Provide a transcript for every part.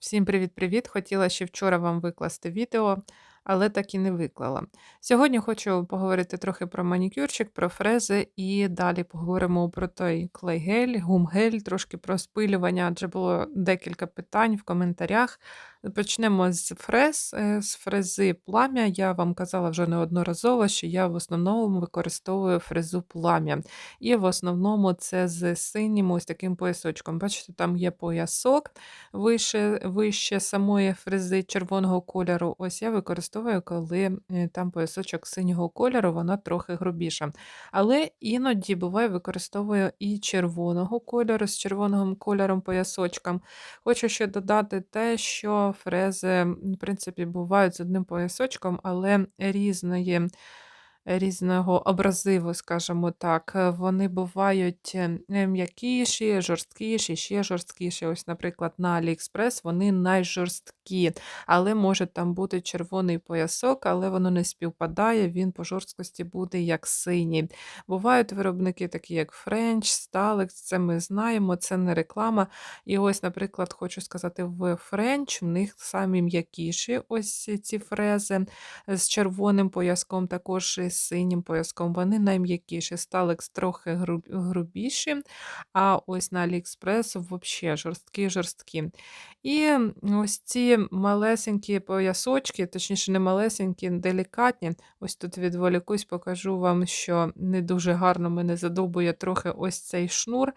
Всім привіт-привіт! Хотіла ще вчора вам викласти відео, але так і не виклала. Сьогодні хочу поговорити трохи про манікюрчик, про фрези, і далі поговоримо про той клейгель, гумгель, трошки про спилювання, адже було декілька питань в коментарях. Почнемо з фрез, е, з фрези плам'я. Я вам казала вже неодноразово, що я в основному використовую фрезу плам'я. І в основному це з синім ось таким поясочком. Бачите, там є поясок вище вище самої фрези червоного кольору. Ось я використовую, коли е, там поясочок синього кольору, вона трохи грубіша. Але іноді буває, використовую і червоного кольору з червоним кольором поясочком. Хочу ще додати те, що фрези, в принципі, бувають з одним поясочком, але різної різного образиву, скажімо так. Вони бувають е, м'якіші, жорсткіші, ще жорсткіші. Ось, наприклад, на AliExpress вони найжорсткі, але може там бути червоний поясок, але воно не співпадає, він по жорсткості буде як синій. Бувають виробники, такі як French, Stalex, це ми знаємо, це не реклама. І ось, наприклад, хочу сказати, в French в них самі м'якіші ось ці фрези з червоним пояском, також і з синім пояском. Вони найм'якіші. Сталекс трохи груб, грубіші, а ось на Аліекспрес взагалі жорсткі-жорсткі. І ось ці малесенькі поясочки, точніше, не малесенькі, делікатні. Ось тут відволікусь, покажу вам, що не дуже гарно мене задобує трохи ось цей шнур.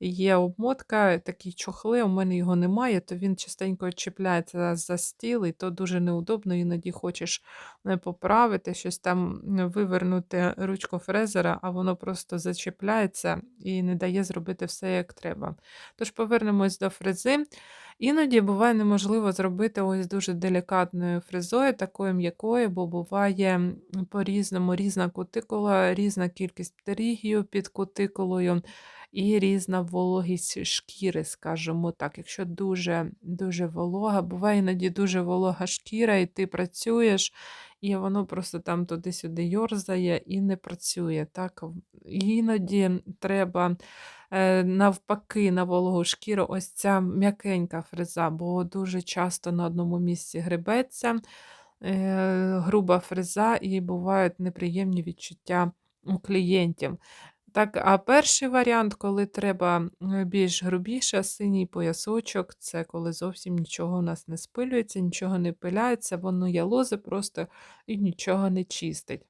Є обмотка, такі чохли, у мене його немає, то він частенько чіпляється за стіл, і то дуже неудобно, іноді хочеш е, поправити, щось там вивернути ручку фрезера, а воно просто зачіпляється і не дає зробити все, як треба. Тож повернемось до фрези. Іноді буває неможливо зробити ось дуже делікатною фрезою, такою м'якою, бо буває по-різному різна кутикула, різна кількість птерігію під кутикулою і різна вологість шкіри, скажімо так. Якщо дуже дуже волога, буває іноді дуже волога шкіра, і ти працюєш, і воно просто там туди-сюди йорзає і не працює. Так? Іноді треба. Е, навпаки, на вологу шкіру ось ця м'якенька фреза, бо дуже часто на одному місці грибеться е, груба фреза, і бувають неприємні відчуття у клієнтів. Так, а перший варіант, коли треба більш грубіше, синій поясочок, це коли зовсім нічого у нас не спилюється, нічого не пиляється, воно ялозе просто і нічого не чистить.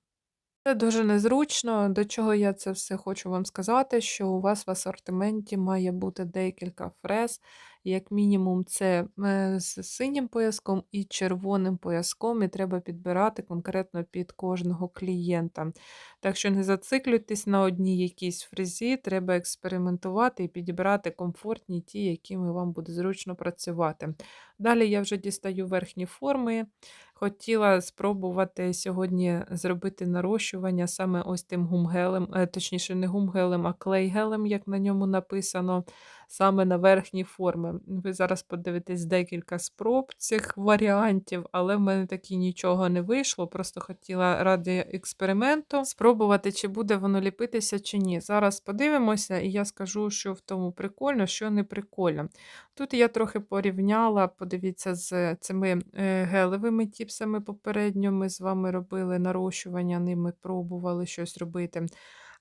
Це дуже незручно. До чого я це все хочу вам сказати, що у вас в асортименті має бути декілька фрез, як мінімум, це е, з синім пояском і червоним пояском, і треба підбирати конкретно під кожного клієнта. Так що не зациклюйтесь на одній якійсь фрезі, треба експериментувати і підібрати комфортні ті, якими вам буде зручно працювати. Далі я вже дістаю верхні форми. Хотіла спробувати сьогодні зробити нарощування саме ось тим гумгелем, е, точніше, не гумгелем, а клейгелем, як на ньому написано саме на верхні форми. Ви зараз подивитесь декілька спроб цих варіантів, але в мене таки нічого не вийшло. Просто хотіла ради експерименту спробувати, чи буде воно ліпитися, чи ні. Зараз подивимося, і я скажу, що в тому прикольно, що не прикольно. Тут я трохи порівняла, подивіться, з цими е, гелевими тіпсами попередньо. Ми з вами робили нарощування, ними пробували щось робити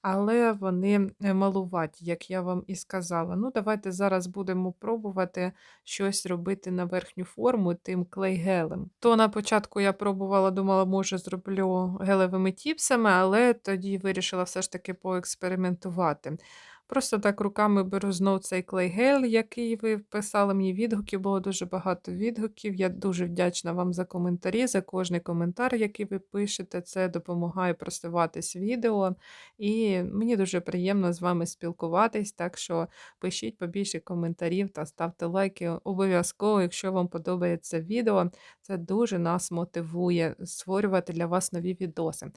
але вони е, малуваті, як я вам і сказала. Ну, давайте зараз будемо пробувати щось робити на верхню форму тим клей-гелем. То на початку я пробувала, думала, може, зроблю гелевими тіпсами, але тоді вирішила все ж таки поекспериментувати. Просто так руками беру знов цей клейгель, який ви писали мені відгуків, було дуже багато відгуків. Я дуже вдячна вам за коментарі, за кожний коментар, який ви пишете. Це допомагає просуватись відео. І мені дуже приємно з вами спілкуватись, так що пишіть побільше коментарів та ставте лайки. Обов'язково, якщо вам подобається відео, це дуже нас мотивує створювати для вас нові відоси.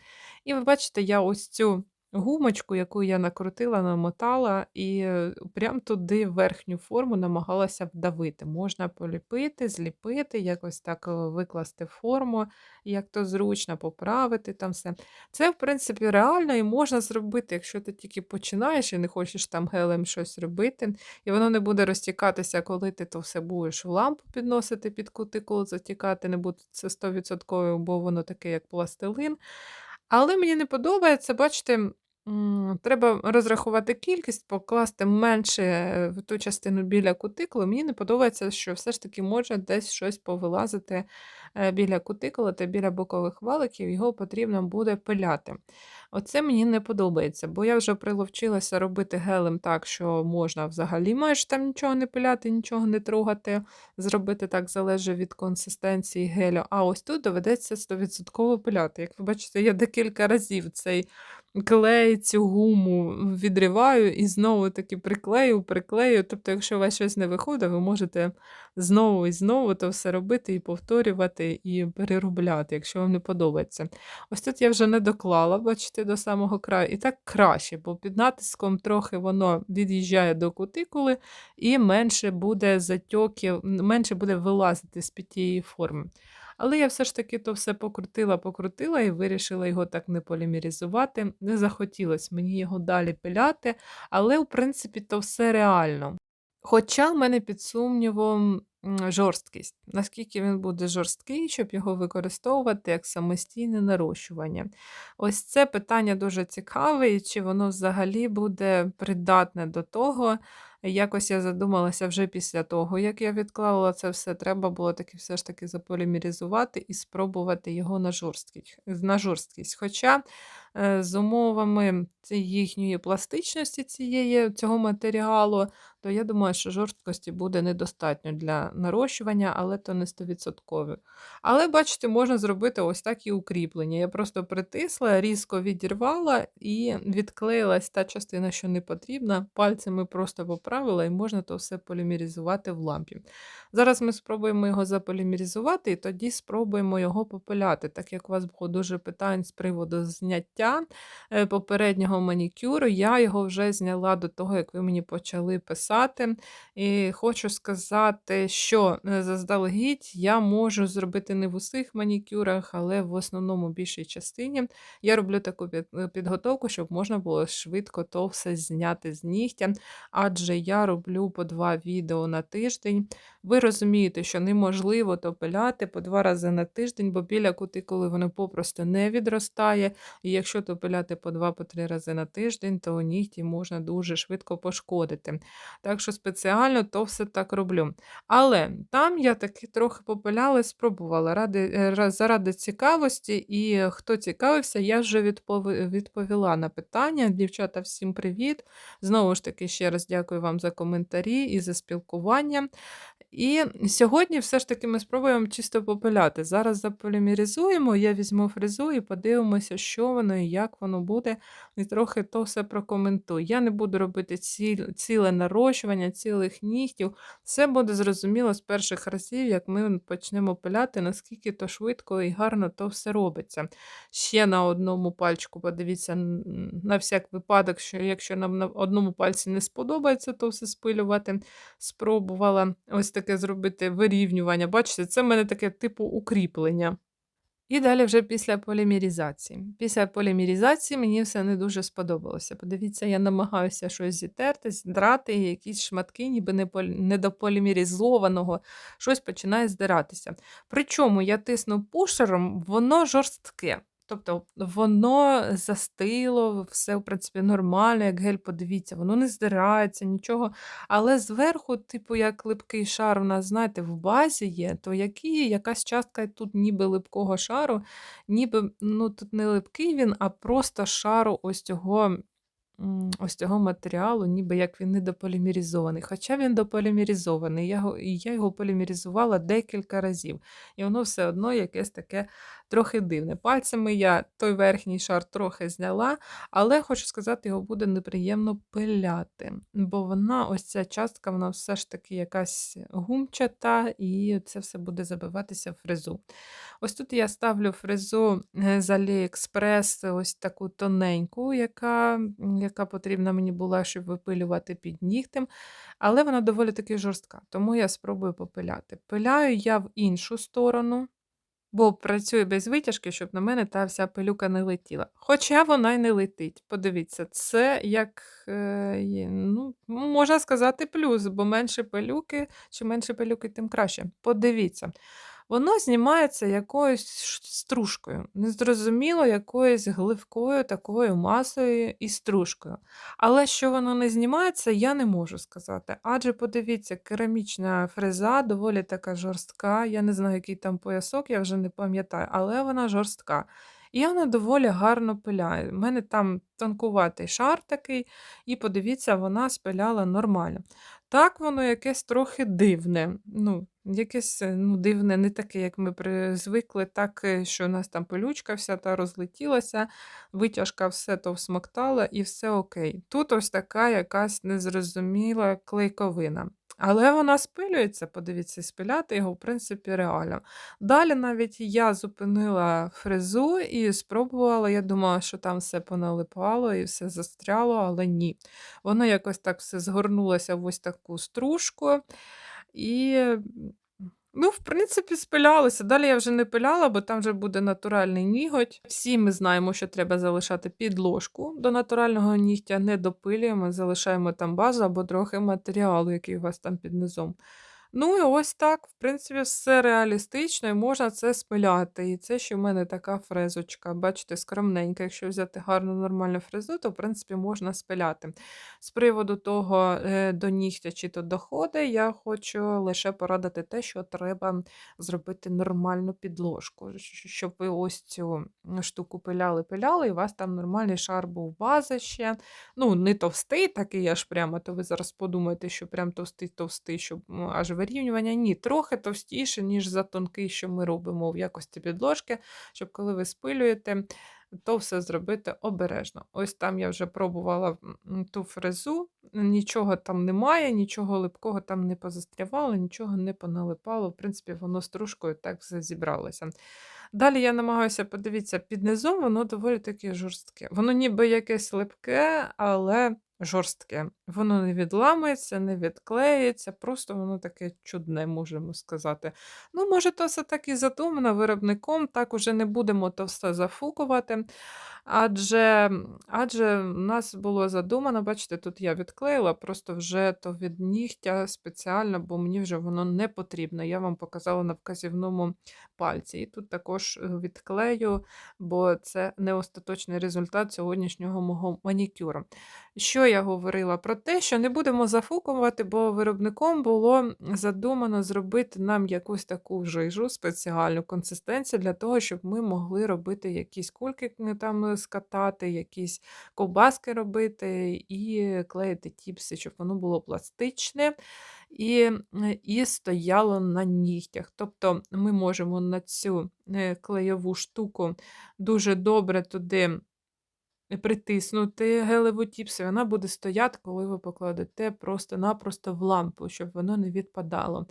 І ви бачите, я ось цю гумочку, яку я накрутила, намотала, і е, прям туди верхню форму намагалася вдавити. Можна поліпити, зліпити, якось так е, викласти форму, як то зручно, поправити там все. Це, в принципі, реально і можна зробити, якщо ти тільки починаєш і не хочеш там гелем щось робити, і воно не буде розтікатися, коли ти то все будеш в лампу підносити під кутикулу, затікати, не буде це 100%, бо воно таке, як пластилин. Але мені не подобається, бачите, треба розрахувати кількість, покласти менше е, в ту частину біля кутикули. Мені не подобається, що все ж таки може десь щось повилазити е, біля кутикули та біля бокових валиків, його потрібно буде пиляти. Оце мені не подобається, бо я вже приловчилася робити гелем так, що можна взагалі майже там нічого не пиляти, нічого не трогати. Зробити так залежить від консистенції гелю. А ось тут доведеться 100% пиляти. Як ви бачите, я декілька разів цей клей, цю гуму відриваю і знову таки приклею, приклею. Тобто, якщо у вас щось не виходить, ви можете знову і знову то все робити і повторювати, і переробляти, якщо вам не подобається. Ось тут я вже не доклала, бачите, до самого краю. І так краще, бо під натиском трохи воно від'їжджає до кутикули, і менше буде затьоків, менше буде вилазити з під тієї форми. Але я все ж таки то все покрутила, покрутила і вирішила його так не полімерізувати. Не захотілося мені його далі пиляти, але, в принципі, то все реально. Хоча в мене під сумнівом жорсткість, наскільки він буде жорсткий, щоб його використовувати як самостійне нарощування. Ось це питання дуже цікаве, і чи воно взагалі буде придатне до того. Якось я задумалася вже після того, як я відклала це все, треба було таки все ж таки заполімеризувати і спробувати його на жорсткість. На жорсткість. Хоча е, з умовами їхньої пластичності цієї, цього матеріалу, то я думаю, що жорсткості буде недостатньо для нарощування, але то не 100%. Але, бачите, можна зробити ось такі укріплення. Я просто притисла, різко відірвала і відклеїлась та частина, що не потрібна. Пальцями просто поправила, і можна то все полімеризувати в лампі. Зараз ми спробуємо його заполімеризувати, і тоді спробуємо його попиляти, так як у вас було дуже питань з приводу зняття е, попереднього манікюру, я його вже зняла до того, як ви мені почали писати. І хочу сказати, що е, заздалегідь я можу зробити не в усіх манікюрах, але в основному більшій частині. Я роблю таку е, підготовку, щоб можна було швидко то все зняти з нігтя, адже я роблю по два відео на тиждень. Ви розумієте, що неможливо то пиляти по два рази на тиждень, бо біля кутикули воно попросту не відростає. І якщо то пиляти по два-три рази на тиждень, то нігті можна дуже швидко пошкодити. Так що спеціально то все так роблю. Але там я таки трохи попиляла, спробувала ради, е, заради цікавості, і хто цікавився, я вже відповіла на питання. Дівчата, всім привіт! Знову ж таки, ще раз дякую вам за коментарі і за спілкування. І сьогодні все ж таки ми спробуємо чисто попиляти. Зараз заполімеризуємо, я візьму фрезу і подивимося, що воно і як воно буде, і трохи то все прокоментую. Я не буду робити ці, ціле нарощування, цілих нігтів. Все буде зрозуміло з перших разів, як ми почнемо пиляти, наскільки то швидко і гарно то все робиться. Ще на одному пальчику, подивіться, на всяк випадок, що якщо нам на одному пальці не сподобається, то все спилювати, спробувала. Ось таке зробити вирівнювання. Бачите, це в мене таке типу укріплення. І далі вже після полімерізації. Після полімерізації мені все не дуже сподобалося. Подивіться, я намагаюся щось зітерти, здрати, якісь шматки, ніби недополімеризованого, щось починає здиратися. Причому я тисну пушером, воно жорстке. Тобто воно застило, все, в принципі, нормально, як гель, подивіться, воно не здирається, нічого. Але зверху, типу, як липкий шар у нас, знаєте, в базі є, то які, якась частка тут ніби липкого шару, ніби ну, тут не липкий він, а просто шару ось цього ось цього матеріалу, ніби як він недополімеризований. Хоча він дополімеризований. Я, його- я його полімеризувала декілька разів. І воно все одно якесь таке трохи дивне. Пальцями я той верхній шар трохи зняла, але хочу сказати, його буде неприємно пиляти, бо вона, ось ця частка, вона все ж таки якась гумчата, і це все буде забиватися в фрезу. Ось тут я ставлю фрезу е, з AliExpress, ось таку тоненьку, яка, яка потрібна мені була, щоб випилювати під нігтем, але вона доволі таки жорстка, тому я спробую попиляти. Пиляю я в іншу сторону. Бо працюю без витяжки, щоб на мене та вся пилюка не летіла. Хоча вона й не летить. Подивіться, це як, е, ну, можна сказати, плюс, бо менше пилюки, чим менше пилюки, тим краще. Подивіться. Воно знімається якоюсь стружкою. Незрозуміло, якоюсь гливкою, такою масою і стружкою. Але що воно не знімається, я не можу сказати. Адже подивіться, керамічна фреза доволі така жорстка. Я не знаю, який там поясок, я вже не пам'ятаю, але вона жорстка. І вона доволі гарно пиляє. У мене там тонкуватий шар такий, і подивіться, вона спиляла нормально. Так, воно якесь трохи дивне. Ну, якесь е, ну, дивне, не таке, як ми звикли, так, е, що у нас там пилючка вся та розлетілася, витяжка все то всмоктала і все окей. Тут ось така якась незрозуміла клейковина. Але вона спилюється, подивіться, спиляти його, в принципі, реально. Далі навіть я зупинила фрезу і спробувала. Я думала, що там все поналипало і все застряло, але ні. Воно якось так все згорнулося в ось таку стружку. І, ну, в принципі, спилялося. Далі я вже не пиляла, бо там вже буде натуральний ніготь. Всі ми знаємо, що треба залишати підложку до натурального нігтя, не допилюємо, залишаємо там базу або трохи матеріалу, який у вас там під низом. Ну і ось так, в принципі, все реалістично і можна це спиляти. І це ще в мене така фрезочка. Бачите, скромненька. Якщо взяти гарну нормальну фрезу, то в принципі можна спиляти. З приводу того, е, до нігтя чи то доходи, я хочу лише порадити те, що треба зробити нормальну підложку, щоб ви ось цю штуку пиляли-пиляли, і у вас там нормальний шар був бази ще. Ну, не товстий, такий аж прямо, то ви зараз подумаєте, що прям товстий-товстий, щоб аж вирівнювання. Ні, трохи товстіше, ніж за тонкий, що ми робимо в якості підложки, щоб коли ви спилюєте, то все зробити обережно. Ось там я вже пробувала ту фрезу, нічого там немає, нічого липкого там не позастрявало, нічого не поналипало. В принципі, воно стружкою так все зібралося. Далі я намагаюся, подивіться, під низом воно доволі таке жорстке. Воно ніби якесь липке, але жорстке. Воно не відламується, не відклеїться, просто воно таке чудне, можемо сказати. Ну, може, то все так і задумано виробником, так уже не будемо то все зафукувати. Адже, адже в нас було задумано, бачите, тут я відклеїла, просто вже то від нігтя спеціально, бо мені вже воно не потрібно. Я вам показала на вказівному пальці. І тут також е, відклею, бо це не остаточний результат сьогоднішнього мого манікюру. Що я говорила? Про те, що не будемо зафукувати, бо виробником було задумано зробити нам якусь таку жижу, спеціальну консистенцію для того, щоб ми могли робити якісь кульки е, там скатати, якісь ковбаски робити і клеїти тіпси, щоб воно було пластичне і, е, і стояло на нігтях. Тобто ми можемо на цю е, клеєву штуку дуже добре туди притиснути гелеву тіпс, вона буде стояти, коли ви покладете просто-напросто в лампу, щоб воно не відпадало.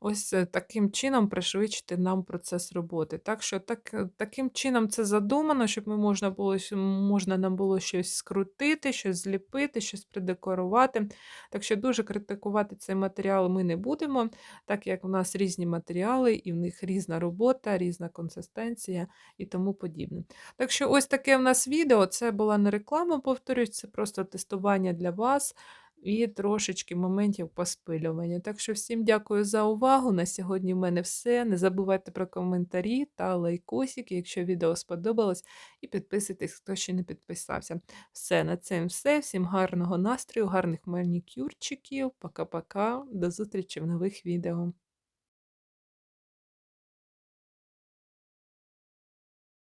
Ось е, таким чином пришвидшити нам процес роботи. Так що так, е, таким чином це задумано, щоб ми можна було, можна нам було щось скрутити, щось зліпити, щось придекорувати. Так що дуже критикувати цей матеріал ми не будемо, так як у нас різні матеріали, і в них різна робота, різна консистенція і тому подібне. Так що ось таке в нас відео. Це була не реклама, повторюсь, це просто тестування для вас і трошечки моментів поспилювання. Так що всім дякую за увагу. На сьогодні в мене все. Не забувайте про коментарі та лайкосики, якщо відео сподобалось, і підписуйтесь, хто ще не підписався. Все, на цим все. Всім гарного настрою, гарних манікюрчиків. Пока-пока. До зустрічі в нових відео.